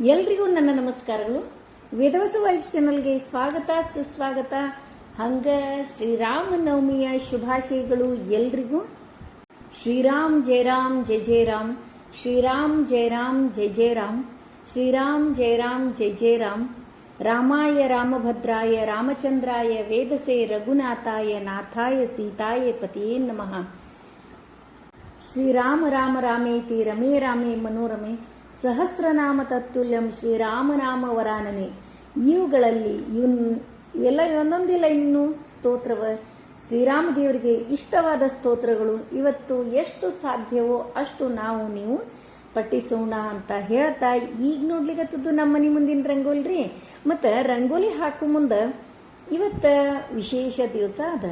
ಎಲ್ರಿಗೂ ನನ್ನ ನಮಸ್ಕಾರಗಳು. ವೇದವಸ ವೈಫ್ ಚಾನಲ್ಗೆ ಸ್ವಾಗತ, ಸುಸ್ವಾಗತ. ಹಂಗ ಶ್ರೀರಾಮನವಮಿಯ ಶುಭಾಶಯಗಳು ಎಲ್ರಿಗೂ. ಶ್ರೀರಾಮ್ ಜಯ ರಾಮ್, ಜಯ ಜಯ ರಾಮ್. ಶ್ರೀರಾಮ್ ಜಯ ರಾಮ್, ಜಯ ಜಯ ರಾಮ್. ಶ್ರೀರಾಮ್ ಜಯ ರಾಮ್, ಜಯ ಜಯ ರಾಮ್. ರಾಮಾಯ ರಾಮಭದ್ರಾಯ, ರಾಮಚಂದ್ರಾಯ, ವೇದಸೆ ರಘುನಾಥಾಯ, ನಾಥಾಯ ಸೀತಾಯ ಪತಿಯೇ ನಮಃ. ಶ್ರೀರಾಮ ರಾಮ ರಾಮೇತಿ, ರಮೇ ರಾಮೇ ಮನೋರಮೆ ಸಹಸ್ರನಾಮ ತತ್ತುಲ್ಯಂ ಶ್ರೀರಾಮನಾಮ ವರಾನನೆ ಇವುಗಳಲ್ಲಿ ಇವನ್ ಇವೆಲ್ಲ ಒಂದೊಂದಿಲ್ಲ ಇನ್ನು ಸ್ತೋತ್ರವ. ಶ್ರೀರಾಮ ದೇವರಿಗೆ ಇಷ್ಟವಾದ ಸ್ತೋತ್ರಗಳು ಇವತ್ತು ಎಷ್ಟು ಸಾಧ್ಯವೋ ಅಷ್ಟು ನಾವು ನೀವು ಪಠಿಸೋಣ ಅಂತ ಹೇಳ್ತಾ ಈಗ ನೋಡ್ಲಿಕ್ಕತ್ತದ್ದು ನಮ್ಮ ಮನೆ ಮುಂದಿನ ರಂಗೋಲಿ ರೀ ಮತ್ತು ರಂಗೋಲಿ ಹಾಕೋ ಮುಂದೆ ಇವತ್ತು ವಿಶೇಷ ದಿವಸ ಅದ.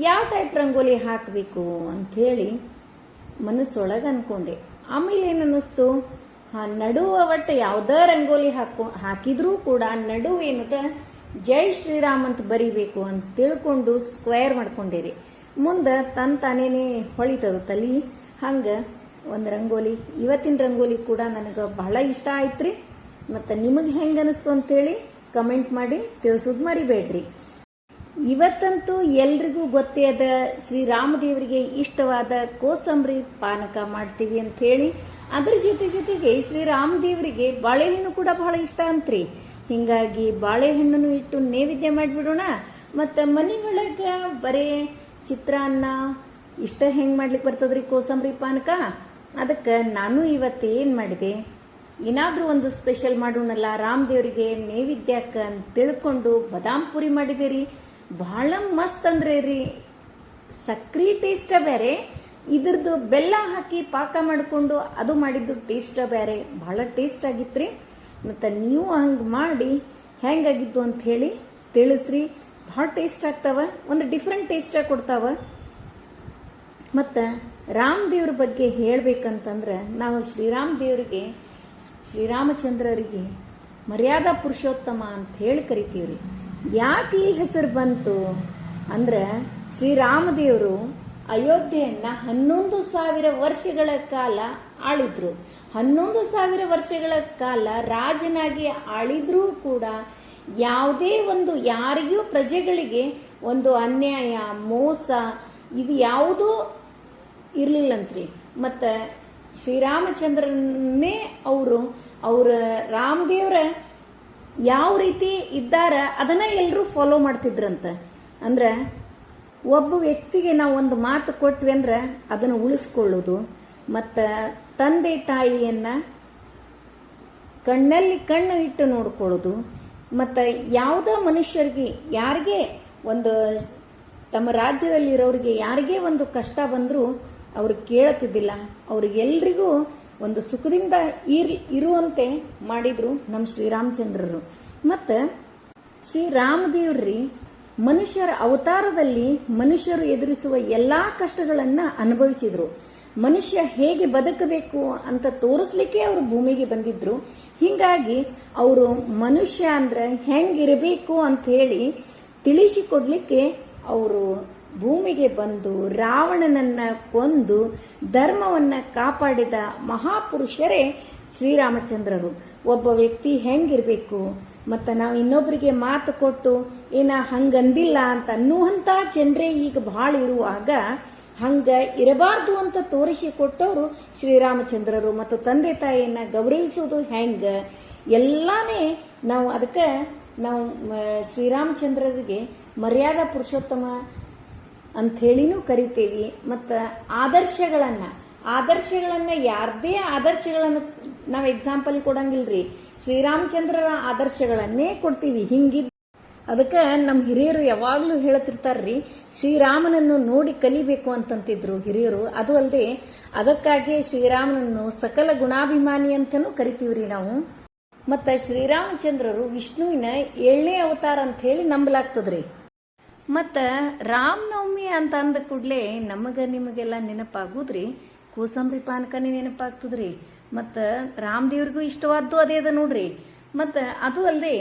ಯಾವ ಟೈಪ್ ರಂಗೋಲಿ ಹಾಕಬೇಕು ಅಂಥೇಳಿ ಮನಸ್ಸೊಳಗೆ ಅನ್ಕೊಂಡೆ ಆಮೇಲೆ ಏನು ಅನ್ನಿಸ್ತು? ನಡುವ ಒಟ್ಟು ಯಾವುದೇ ರಂಗೋಲಿ ಹಾಕೋ, ಹಾಕಿದ್ರೂ ಕೂಡ ನಡುವು ಏನದ, ಜೈ ಶ್ರೀರಾಮ್ ಅಂತ ಬರಿಬೇಕು ಅಂತ ತಿಳ್ಕೊಂಡು ಸ್ಕ್ವೇರ್ ಮಾಡ್ಕೊಂಡಿರಿ. ಮುಂದೆ ತನ್ ತಾನೇನೆ ಹೊಳಿತದ ತಲಿ, ಹಂಗೆ ಒಂದು ರಂಗೋಲಿ, ಇವತ್ತಿನ ರಂಗೋಲಿ ಕೂಡ ನನಗೆ ಬಹಳ ಇಷ್ಟ ಆಯ್ತು ರೀ ಮತ್ತು ನಿಮಗೆ ಹೆಂಗೆ ಅನಿಸ್ತು ಅಂತೇಳಿ ಕಮೆಂಟ್ ಮಾಡಿ ತಿಳಿಸೋದು ಮರಿಬೇಡ್ರಿ. ಇವತ್ತಂತೂ ಎಲ್ರಿಗೂ ಗೊತ್ತೇ ಅದ ಶ್ರೀರಾಮದೇವರಿಗೆ ಇಷ್ಟವಾದ ಕೋಸಂಬರಿ ಪಾನಕ ಮಾಡ್ತೀವಿ ಅಂತ ಹೇಳಿ ಅದ್ರ ಜೊತೆ ಜೊತೆಗೆ ಶ್ರೀರಾಮದೇವರಿಗೆ ಬಾಳೆಹಣ್ಣು ಕೂಡ ಬಹಳ ಇಷ್ಟ ಅಂತ್ರಿ. ಹಿಂಗಾಗಿ ಬಾಳೆಹಣ್ಣನ್ನು ಇಟ್ಟು ನೈವೇದ್ಯ ಮಾಡಿಬಿಡೋಣ. ಮತ್ತು ಮನೆ ಒಳಗೆ ಬರೇ ಚಿತ್ರಾನ್ನ, ಇಷ್ಟ ಹೆಂಗೆ ಮಾಡ್ಲಿಕ್ಕೆ ಬರ್ತದ್ರಿ ಕೋಸಂಬರಿ ಪಾನಕ? ಅದಕ್ಕೆ ನಾನು ಇವತ್ತು ಏನು ಮಾಡಿದೆ? ಏನಾದರೂ ಒಂದು ಸ್ಪೆಷಲ್ ಮಾಡೋಣಲ್ಲ, ರಾಮದೇವರಿಗೆ ನೈವೇದ್ಯಕ್ಕೆ ಅಂತ ತಿಳ್ಕೊಂಡು ಬದಾಮ್ ಪುರಿ ಮಾಡಿದೆ ರೀ ಭಾಳ ಮಸ್ತ್ ಅಂದ್ರೆ ರೀ ಸಕ್ರಿ ಟೇಸ್ಟ ಬೇರೆ. ಇದ್ರದ್ದು ಬೆಲ್ಲ ಹಾಕಿ ಪಾಕ ಮಾಡಿಕೊಂಡು ಅದು ಮಾಡಿದ್ದು ಟೇಸ್ಟ ಬೇರೆ. ಭಾಳ ಟೇಸ್ಟ್ ಆಗಿತ್ತು ರೀ ಮತ್ತು ನೀವು ಹಂಗೆ ಮಾಡಿ ಹೆಂಗಾಗಿದ್ದು ಅಂತ ಹೇಳಿ ತಿಳಿಸ್ರಿ. ಭಾಳ ಟೇಸ್ಟ್ ಆಗ್ತಾವ, ಒಂದು ಡಿಫ್ರೆಂಟ್ ಟೇಸ್ಟ ಕೊಡ್ತಾವ. ಮತ್ತು ರಾಮದೇವ್ರ ಬಗ್ಗೆ ಹೇಳಬೇಕಂತಂದ್ರೆ ನಾವು ಶ್ರೀರಾಮ ದೇವರಿಗೆ ಶ್ರೀರಾಮಚಂದ್ರರಿಗೆ ಮರ್ಯಾದಾ ಪುರುಷೋತ್ತಮ ಅಂತ ಹೇಳಿ ಕರಿತೀವ್ರಿ. ಯಾಕೆ ಈ ಹೆಸರು ಬಂತು? ಅಂದ್ರೆ ಶ್ರೀರಾಮದೇವರು ಅಯೋಧ್ಯೆಯನ್ನ ಹನ್ನೊಂದು ಸಾವಿರ ವರ್ಷಗಳ ಕಾಲ ಆಳಿದ್ರು. ಹನ್ನೊಂದು ಸಾವಿರ ವರ್ಷಗಳ ಕಾಲ ರಾಜನಾಗಿ ಆಳಿದ್ರೂ ಕೂಡ ಯಾವುದೇ ಒಂದು ಯಾರಿಗೂ ಪ್ರಜೆಗಳಿಗೆ ಒಂದು ಅನ್ಯಾಯ, ಮೋಸ ಇದು ಯಾವುದೂ ಇರ್ಲಿಲ್ಲಂತ್ರಿ. ಮತ್ತು ಶ್ರೀರಾಮಚಂದ್ರನ್ನೇ ಅವರು ಅವರ ರಾಮದೇವ್ರ ಯಾವ ರೀತಿ ಇದ್ದಾರ ಅದನ್ನ ಎಲ್ಲರೂ ಫಾಲೋ ಮಾಡ್ತಿದ್ರಂತೆ. ಅಂದ್ರೆ ಒಬ್ಬ ವ್ಯಕ್ತಿಗೆ ನಾವು ಒಂದು ಮಾತು ಕೊಟ್ವಿ ಅಂದ್ರೆ ಅದನ್ನು ಉಳಿಸ್ಕೊಳ್ಳೋದು. ಮತ್ತು ತಂದೆ ತಾಯಿಯನ್ನ ಕಣ್ಣಲ್ಲಿ ಕಣ್ಣು ಇಟ್ಟು ನೋಡ್ಕೊಳ್ಳೋದು. ಮತ್ತು ಯಾವುದೋ ಮನುಷ್ಯರಿಗೆ, ಯಾರಿಗೆ ಒಂದು ತಮ್ಮ ರಾಜ್ಯದಲ್ಲಿರೋರಿಗೆ ಯಾರಿಗೇ ಒಂದು ಕಷ್ಟ ಬಂದರೂ ಅವ್ರು ಕೇಳುತ್ತಿದ್ದಿಲ್ಲ ಅವ್ರಿಗೆಲ್ರಿಗೂ ಒಂದು ಸುಖದಿಂದ ಇರ್, ಇರುವಂತೆ ಮಾಡಿದ್ರು ನಮ್ಮ ಶ್ರೀರಾಮಚಂದ್ರರು. ಮತ್ತು ಶ್ರೀರಾಮದೇವ್ರಿ ಮನುಷ್ಯರ ಅವತಾರದಲ್ಲಿ ಮನುಷ್ಯರು ಎದುರಿಸುವ ಎಲ್ಲಾ ಕಷ್ಟಗಳನ್ನು ಅನುಭವಿಸಿದರು. ಮನುಷ್ಯ ಹೇಗೆ ಬದುಕಬೇಕು ಅಂತ ತೋರಿಸ್ಲಿಕ್ಕೆ ಅವರು ಭೂಮಿಗೆ ಬಂದಿದ್ರು. ಹಿಂಗಾಗಿ ಅವರು ಮನುಷ್ಯ ಅಂದ್ರೆ ಹೆಂಗಿರಬೇಕು ಅಂತ ಹೇಳಿ ತಿಳಿಸಿಕೊಡ್ಲಿಕ್ಕೆ ಅವರು ಭೂಮಿಗೆ ಬಂದು ರಾವಣನನ್ನ ಕೊಂದು ಧರ್ಮವನ್ನ ಕಾಪಾಡಿದ ಮಹಾಪುರುಷರೇ ಶ್ರೀರಾಮಚಂದ್ರರು. ಒಬ್ಬ ವ್ಯಕ್ತಿ ಹೆಂಗಿರಬೇಕು, ಮತ್ತು ನಾವು ಇನ್ನೊಬ್ಬರಿಗೆ ಮಾತು ಕೊಟ್ಟು ಏನ ಹಂಗಂದಿಲ್ಲ ಅಂತ ಅನ್ನುವಂಥ ಜನರೇ ಈಗ ಭಾಳ ಇರುವಾಗ ಹಂಗ ಇರಬಾರ್ದು ಅಂತ ತೋರಿಸಿ ಕೊಟ್ಟವರು ಶ್ರೀರಾಮಚಂದ್ರರು ಮತ್ತು ತಂದೆ ತಾಯಿಯನ್ನ ಗೌರವಿಸೋದು ಹೆಂಗ? ಎಲ್ಲಾನೇ ನಾವು ಅದಕ್ಕೆ ನಾವು ಶ್ರೀರಾಮಚಂದ್ರರಿಗೆ ಮರ್ಯಾದಾ ಪುರುಷೋತ್ತಮ ಅಂಥೇಳಿನೂ ಕರಿತೇವಿ. ಮತ್ತು ಆದರ್ಶಗಳನ್ನು ಆದರ್ಶಗಳನ್ನು ಯಾರದೇ ಆದರ್ಶಗಳನ್ನು ನಾವು ಎಕ್ಸಾಂಪಲ್ ಕೊಡಂಗಿಲ್ರಿ. ಶ್ರೀರಾಮಚಂದ್ರರ ಆದರ್ಶಗಳನ್ನೇ ಕೊಡ್ತೀವಿ. ಹಿಂಗಿದ್ ಅದಕ್ಕೆ ನಮ್ಮ ಹಿರಿಯರು ಯಾವಾಗಲೂ ಹೇಳ್ತಿರ್ತಾರ್ರಿ, ಶ್ರೀರಾಮನನ್ನು ನೋಡಿ ಕಲಿಬೇಕು ಅಂತಂತಿದ್ರು ಹಿರಿಯರು. ಅದು ಅಲ್ಲದೆ ಅದಕ್ಕಾಗಿ ಶ್ರೀರಾಮನನ್ನು ಸಕಲ ಗುಣಾಭಿಮಾನಿ ಅಂತಲೂ ರೀ ನಾವು. ಮತ್ತು ಶ್ರೀರಾಮಚಂದ್ರರು ವಿಷ್ಣುವಿನ ಏಳನೇ ಅವತಾರ ಅಂತ ಹೇಳಿ ನಂಬಲಾಗ್ತದ್ರಿ. ಮತ್ತು ರಾಮನವಮಿ ಅಂತ ಅಂದ ಕೂಡಲೇ ನಮಗೆ ನಿಮಗೆಲ್ಲ ನೆನಪಾಗುದ್ರಿ. ಕೋಸಂಬರಿ ಪಾನಕನೇ ನೆನಪಾಗ್ತದ್ರಿ. ಮತ್ತು ರಾಮದೇವ್ರಿಗೂ ಇಷ್ಟವಾದ್ದು ಅದೇ ಅದ ನೋಡ್ರಿ. ಮತ್ತು ಅದು ಅಲ್ಲದೆ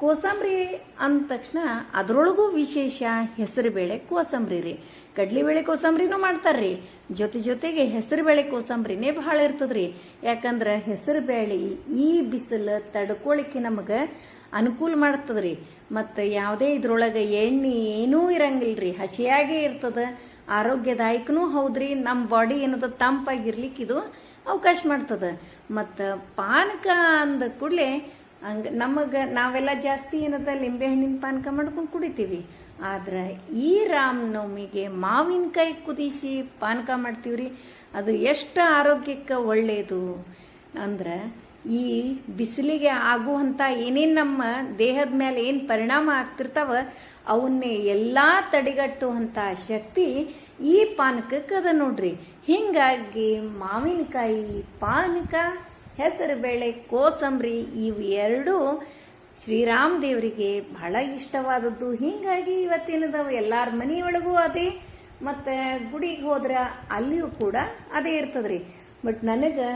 ಕೋಸಂಬರಿ ಅಂದ ತಕ್ಷಣ ಅದರೊಳಗೂ ವಿಶೇಷ ಹೆಸರು ಬೇಳೆ ಕೋಸಂಬರಿ ರೀ. ಕಡ್ಲಿಬೇಳೆ ಕೋಸಂಬರಿನೂ ಮಾಡ್ತಾರ್ರಿ ಜೊತೆ ಜೊತೆಗೆ ಹೆಸರು ಬೇಳೆ ಕೋಸಂಬರಿನೇ ಭಾಳ ಇರ್ತದ್ರಿ ಯಾಕಂದ್ರೆ ಹೆಸರು ಬೇಳೆ ಈ ಬಿಸಿಲು ತಡ್ಕೊಳಿಕ್ಕೆ ನಮಗೆ ಅನುಕೂಲ ಮಾಡ್ತದ್ರಿ ಮತ್ತು ಯಾವುದೇ ಇದ್ರೊಳಗೆ ಎಣ್ಣೆ ಏನೂ ಇರಂಗಿಲ್ರಿ ಹಸಿಯಾಗೇ ಇರ್ತದೆ. ಆರೋಗ್ಯದಾಯಕನೂ ಹೌದ್ರಿ ನಮ್ಮ ಬಾಡಿ ಏನದ ತಂಪಾಗಿರ್ಲಿಕ್ಕೆ ಇದು ಅವಕಾಶ ಮಾಡ್ತದೆ. ಮತ್ತು ಪಾನಕ ಅಂದ ಕೂಡಲೇ ಹಂಗೆ ನಮಗೆ ನಾವೆಲ್ಲ ಜಾಸ್ತಿ ಏನದ ಲಿಂಬೆಹಣ್ಣಿನ ಪಾನಕ ಮಾಡ್ಕೊಂಡು ಕುಡಿತೀವಿ. ಆದ್ರೆ ಈ ರಾಮನವಮಿಗೆ ಮಾವಿನಕಾಯಿ ಕುದಿಸಿ ಪಾನಕ ಮಾಡ್ತೀವ್ರಿ. ಅದು ಎಷ್ಟು ಆರೋಗ್ಯಕ್ಕೆ ಒಳ್ಳೆಯದು ಅಂದ್ರೆ ಈ ಬಿಸಿಲಿಗೆ ಆಗುವಂಥ ಏನೇನು ನಮ್ಮ ದೇಹದ ಮೇಲೆ ಏನು ಪರಿಣಾಮ ಆಗ್ತಿರ್ತಾವ, ಅವನ್ನೇ ಎಲ್ಲ ತಡೆಗಟ್ಟುವಂಥ ಶಕ್ತಿ ಈ ಪಾನಕಕ್ಕೆ ಅದ ನೋಡ್ರಿ. ಹಿಂಗಾಗಿ ಮಾವಿನಕಾಯಿ ಪಾನಕ ಹೆಸರುಬೇಳೆ ಕೋಸಂಬರಿ, ಇವು ಎರಡೂ ಶ್ರೀರಾಮ ದೇವರಿಗೆ ಬಹಳ ಇಷ್ಟವಾದದ್ದು. ಹೀಗಾಗಿ ಇವತ್ತಿನದಾವೆ ಎಲ್ಲಾರ ಮನೆಯೊಳಗೂ ಅದೇ, ಮತ್ತು ಗುಡಿಗೆ ಹೋದ್ರೆ ಅಲ್ಲಿಯೂ ಕೂಡ ಅದೇ ಇರ್ತದ್ರಿ. ಬಟ್ ನನಗೆ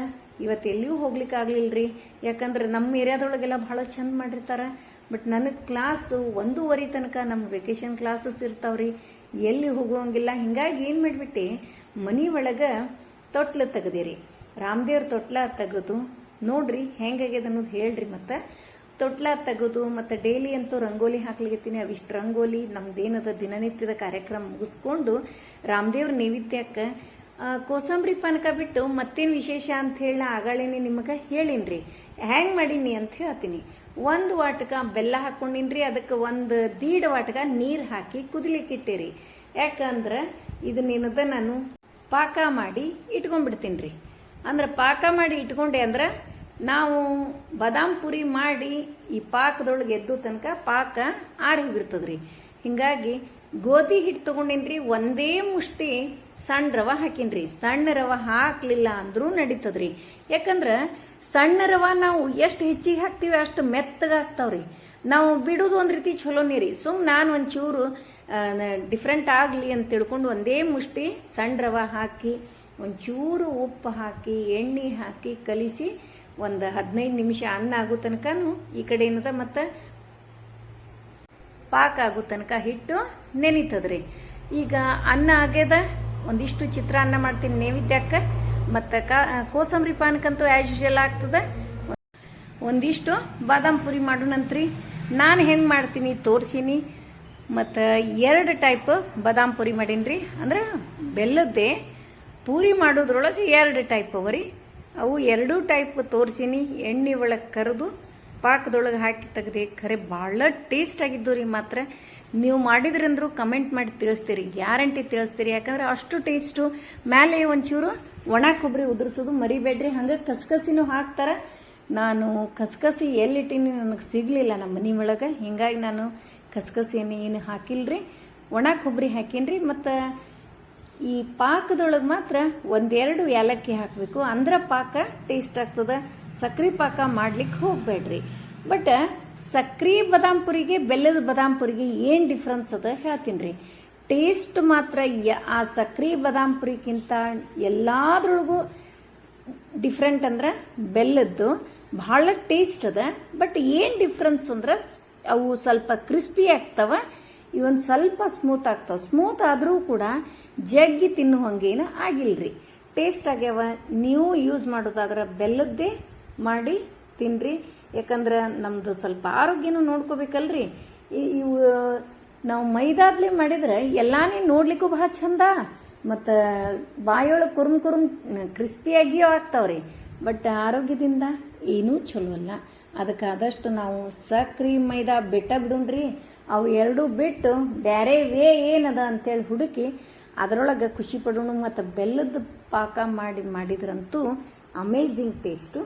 ಇವತ್ತು ಎಲ್ಲಿಯೂ ಹೋಗ್ಲಿಕ್ಕೆ ರೀ ಯಾಕಂದ್ರೆ ನಮ್ಮ ಏರಿಯಾದೊಳಗೆಲ್ಲ ಭಾಳ ಚಂದ ಮಾಡಿರ್ತಾರೆ. ಬಟ್ ನನಗೆ ಕ್ಲಾಸು ಒಂದೂವರೆ ತನಕ ನಮ್ಮ ವೆಕೇಶನ್ ಕ್ಲಾಸಸ್ ಇರ್ತಾವ್ರಿ. ಎಲ್ಲಿ ಹೋಗುವಂಗಿಲ್ಲ. ಹಿಂಗಾಗಿ ಏನು ಮಾಡ್ಬಿಟ್ಟಿ ಮನೆ ಒಳಗೆ ತೊಟ್ಲು ತೆಗ್ದಿರಿ. ರಾಮದೇವ್ರ ತೊಟ್ಲ ತೆಗೆದು ನೋಡ್ರಿ ಹೆಂಗಾಗ್ಯದ ಅನ್ನೋದು ಹೇಳ್ರಿ ಮತ್ತೆ. ತೊಟ್ಲ ತೆಗೆದು ಮತ್ತು ಡೈಲಿ ಅಂತೂ ರಂಗೋಲಿ ಹಾಕ್ಲಿಕತ್ತೀನಿ ಅವಿಷ್ಟು ರಂಗೋಲಿ, ನಮ್ದೇನದ ದಿನನಿತ್ಯದ ಕಾರ್ಯಕ್ರಮ ಮುಗಿಸ್ಕೊಂಡು ರಾಮದೇವ್ರ ನೈವೇದ್ಯಕ್ಕೆ ಕೋಸಂಬರಿ ಪಾನಕ ಬಿಟ್ಟು ಮತ್ತೇನು ವಿಶೇಷ ಅಂತ ಹೇಳಿ ಆಗಳೇನೆ ನಿಮಗೆ ಹೇಳಿನ್ರಿ. ಹ್ಯಾಂಗ್ ಮಾಡೀನಿ ಅಂತ ಹೇಳ್ತೀನಿ. ಒಂದು ವಾಟಕ ಬೆಲ್ಲ ಹಾಕೊಂಡಿನ್ರಿ, ಅದಕ್ಕೆ ಒಂದು ದೀಡ್ ವಾಟಕ ನೀರು ಹಾಕಿ ಕುದಿಲಿಕ್ಕೆ ಇಟ್ಟಿರಿ. ಯಾಕಂದ್ರೆ ಇದನ್ನೇನದ ನಾನು ಪಾಕ ಮಾಡಿ ಇಟ್ಕೊಂಡ್ಬಿಡ್ತೀನಿ ರೀ ಅಂದ್ರೆ ಪಾಕ ಮಾಡಿ ಇಟ್ಕೊಂಡೆ ಅಂದ್ರೆ ನಾವು ಬಾದಾಮ್ ಪುರಿ ಮಾಡಿ ಈ ಪಾಕದೊಳಗೆ ಎದ್ದು ತನಕ ಪಾಕ ಆರಿ ಹೋಗಿರ್ತದ್ರಿ. ಹಿಂಗಾಗಿ ಗೋಧಿ ಹಿಟ್ಟು ತೊಗೊಂಡೇನ್ರಿ, ಒಂದೇ ಮುಷ್ಟಿ ಸಣ್ಣ ರವ ಹಾಕಿನ್ರಿ. ಸಣ್ಣ ರವ ಹಾಕ್ಲಿಲ್ಲ ಅಂದ್ರೂ ನಡೀತದ್ರಿ. ಯಾಕಂದ್ರೆ ಸಣ್ಣ ರವ ನಾವು ಎಷ್ಟು ಹೆಚ್ಚಿಗೆ ಹಾಕ್ತೀವಿ ಅಷ್ಟು ಮೆತ್ತಗೆ ಆಗ್ತಾವ್ರಿ. ನಾವು ಬಿಡೋದು ಒಂದು ರೀತಿ ಚಲೋ ರೀ. ಸುಮ್ ನಾನು ಒಂಚೂರು ಡಿಫ್ರೆಂಟ್ ಆಗಲಿ ಅಂತ ತಿಳ್ಕೊಂಡು ಒಂದೇ ಮುಷ್ಟಿ ಸಣ್ಣ ರವ ಹಾಕಿ ಒಂಚೂರು ಉಪ್ಪು ಹಾಕಿ, ಎಣ್ಣೆ ಹಾಕಿ ಕಲಿಸಿ ಒಂದು ಹದಿನೈದು ನಿಮಿಷ ಅನ್ನ ಆಗೋ ತನಕನೂ ಈ ಕಡೆ ಏನದ ಮತ್ತು ಪಾಕ ಆಗೋ ತನಕ ಹಿಟ್ಟು ನೆನೀತದ್ರಿ. ಈಗ ಅನ್ನ ಆಗ್ಯದ, ಒಂದಿಷ್ಟು ಚಿತ್ರಾನ್ನ ಮಾಡ್ತೀನಿ ನೈವೇದ್ಯಕ್ಕೆ. ಮತ್ತು ಕೋಸಂಬರಿ ಪಾನಕಂತೂ ಆ್ಯಸ್ ಯೂಶಲ್ ಆಗ್ತದೆ. ಒಂದಿಷ್ಟು ಬಾದಾಮ್ ಪುರಿ ಮಾಡೋಣಂತ್ರಿ ನಾನು ಹೆಂಗೆ ಮಾಡ್ತೀನಿ ತೋರಿಸೀನಿ. ಮತ್ತು ಎರಡು ಟೈಪ್ ಬಾದಾಮ್ ಪುರಿ ಮಾಡೀನಿ ರೀ ಅಂದ್ರೆ ಬೆಲ್ಲದ್ದೇ ಪೂರಿ ಮಾಡೋದ್ರೊಳಗೆ ಎರಡು ಟೈಪ್ ಅವ ರೀ. ಅವು ಎರಡೂ ಟೈಪ್ ತೋರಿಸಿನಿ, ಎಣ್ಣೆ ಒಳಗೆ ಕರೆದು ಪಾಕದೊಳಗೆ ಹಾಕಿ ತೆಗ್ದು, ಖರೆ ಭಾಳ ಟೇಸ್ಟ್ ಆಗಿದ್ದು ರೀ ಮಾತ್ರ. ನೀವು ಮಾಡಿದ್ರಂದ್ರೂ ಕಮೆಂಟ್ ಮಾಡಿ ತಿಳಿಸ್ತೀರಿ ಗ್ಯಾರಂಟಿ ತಿಳಿಸ್ತೀರಿ. ಯಾಕಂದ್ರೆ ಅಷ್ಟು ಟೇಸ್ಟು ಮೇಲೆ ಒಂಚೂರು ಒಣ ಕೊಬ್ಬರಿ ಉದುರಿಸೋದು ಮರಿಬೇಡ್ರಿ. ಹಂಗೆ ಕಸಕಸಿನೂ ಹಾಕ್ತಾರೆ. ನಾನು ಕಸಕಸಿ ಎಲ್ಲಿಟ್ಟಿನಿ ನನಗೆ ಸಿಗಲಿಲ್ಲ ನಮ್ಮ ಮನೆ ಒಳಗೆ. ಹಿಂಗಾಗಿ ನಾನು ಕಸಕಸಿಯನ್ನು ಏನು ಹಾಕಿಲ್ಲ ರೀ ಒಣ ಕೊಬ್ಬರಿ ಹಾಕೀನಿ ರೀ ಮತ್ತು ಈ ಪಾಕದೊಳಗೆ ಮಾತ್ರ ಒಂದೆರಡು ಏಲಕ್ಕಿ ಹಾಕಬೇಕು. ಅಂದ್ರೆ ಪಾಕ ಟೇಸ್ಟ್ ಆಗ್ತದೆ. ಸಕ್ರೆ ಪಾಕ ಮಾಡ್ಲಿಕ್ಕೆ ಹೋಗಬೇಡ್ರಿ. ಬಟ್ ಸಕ್ರೆ ಬದಾಮ್ ಪುರಿಗೆ ಬೆಲ್ಲದ ಬದಾಮ್ ಪುರಿಗೆ ಏನು ಡಿಫ್ರೆನ್ಸ್ ಅದ ಹೇಳ್ತೀನಿ ರೀ ಟೇಸ್ಟ್ ಮಾತ್ರ ಆ ಸಕ್ರೆ ಬದಾಮ್ ಪುರಿಗಿಂತ ಎಲ್ಲದ್ರೊಳಗೂ ಡಿಫ್ರೆಂಟ್ ಅಂದ್ರೆ ಬೆಲ್ಲದ್ದು. ಭಾಳ ಟೇಸ್ಟ್ ಅದ. ಬಟ್ ಏನು ಡಿಫ್ರೆನ್ಸ್ ಅಂದ್ರೆ ಅವು ಸ್ವಲ್ಪ ಕ್ರಿಸ್ಪಿ ಆಗ್ತವೆ. ಇವೊಂದು ಸ್ವಲ್ಪ ಸ್ಮೂತ್ ಆಗ್ತವೆ. ಸ್ಮೂತ್ ಆದರೂ ಕೂಡ ಜಗ್ಗಿ ತಿನ್ನುವಂಗೇನು ಆಗಿಲ್ರಿ. ಟೇಸ್ಟ್ ಆಗ್ಯಾವ. ನೀವು ಯೂಸ್ ಮಾಡೋದಾದ್ರೆ ಬೆಲ್ಲದ್ದೇ ಮಾಡಿ ತಿನ್ರಿ. ಯಾಕಂದ್ರೆ ನಮ್ದು ಸ್ವಲ್ಪ ಆರೋಗ್ಯನೂ ನೋಡ್ಕೋಬೇಕಲ್ರಿ. ಇವು, ನಾವು ಮೈದಾದ್ಲೆ ಮಾಡಿದ್ರೆ ಎಲ್ಲಾನೇ ನೋಡ್ಲಿಕ್ಕೂ ಬಹಳ ಚಂದ. ಮತ್ತು ಬಾಯೊಳಗೆ ಕುರುಮ್ ಕುರುಮ್ ಕ್ರಿಸ್ಪಿಯಾಗಿಯೂ ಆಗ್ತಾವ್ರಿ. ಬಟ್ ಆರೋಗ್ಯದಿಂದ ಏನೂ ಚಲೋ ಅಲ್ಲ ಅದಕ್ಕೆ ಆದಷ್ಟು ನಾವು ಸಕ್ರೆ ಮೈದಾ ಬಿಟ್ಟ ಬಿಡುಣ್ರಿ. ಅವು ಎರಡೂ ಬಿಟ್ಟು ಬೇರೆ ವೇ ಏನದ ಅಂತೇಳಿ ಹುಡುಕಿ ಅದರೊಳಗೆ ಖುಷಿ ಪಡೋಣ ಮತ್ತು ಬೆಲ್ಲದ ಪಾಕ ಮಾಡಿ ಮಾಡಿದ್ರಂತೂ ಅಮೇಝಿಂಗ್ ಟೇಸ್ಟು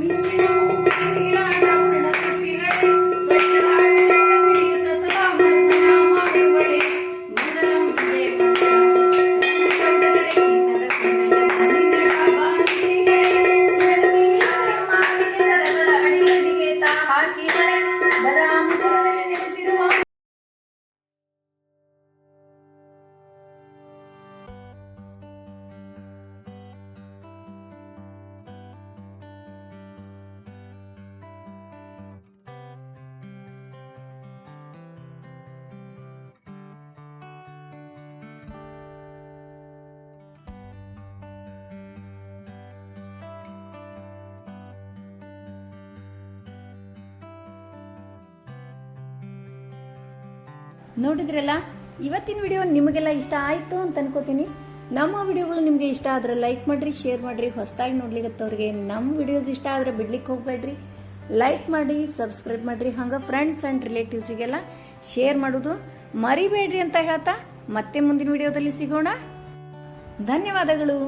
me. ನೋಡಿದ್ರಲ್ಲ? ಇವತ್ತಿನ ವಿಡಿಯೋ ನಿಮಗೆಲ್ಲ ಇಷ್ಟ ಆಯಿತು ಅಂತ ಅನ್ಕೋತೀನಿ. ನಮ್ಮ ವಿಡಿಯೋಗಳು ನಿಮಗೆ ಇಷ್ಟ ಆದ್ರೆ ಲೈಕ್ ಮಾಡಿರಿ ಶೇರ್ ಮಾಡಿರಿ, ಹೊಸದಾಗಿ ನೋಡ್ಲಿಕ್ಕತ್ತವ್ರಿಗೆ ನಮ್ಮ ವಿಡಿಯೋಸ್ ಇಷ್ಟ ಆದ್ರೆ ಬಿಡ್ಲಿಕ್ಕೆ ಹೋಗ್ಬೇಡ್ರಿ. ಲೈಕ್ ಮಾಡಿ ಸಬ್ಸ್ಕ್ರೈಬ್ ಮಾಡಿರಿ. ಹಂಗೆ ಫ್ರೆಂಡ್ಸ್ ಆ್ಯಂಡ್ ರಿಲೇಟಿವ್ಸಿಗೆಲ್ಲ ಶೇರ್ ಮಾಡೋದು ಮರಿಬೇಡ್ರಿ ಅಂತ ಹೇಳ್ತಾ ಮತ್ತೆ ಮುಂದಿನ ವಿಡಿಯೋದಲ್ಲಿ ಸಿಗೋಣ. ಧನ್ಯವಾದಗಳು.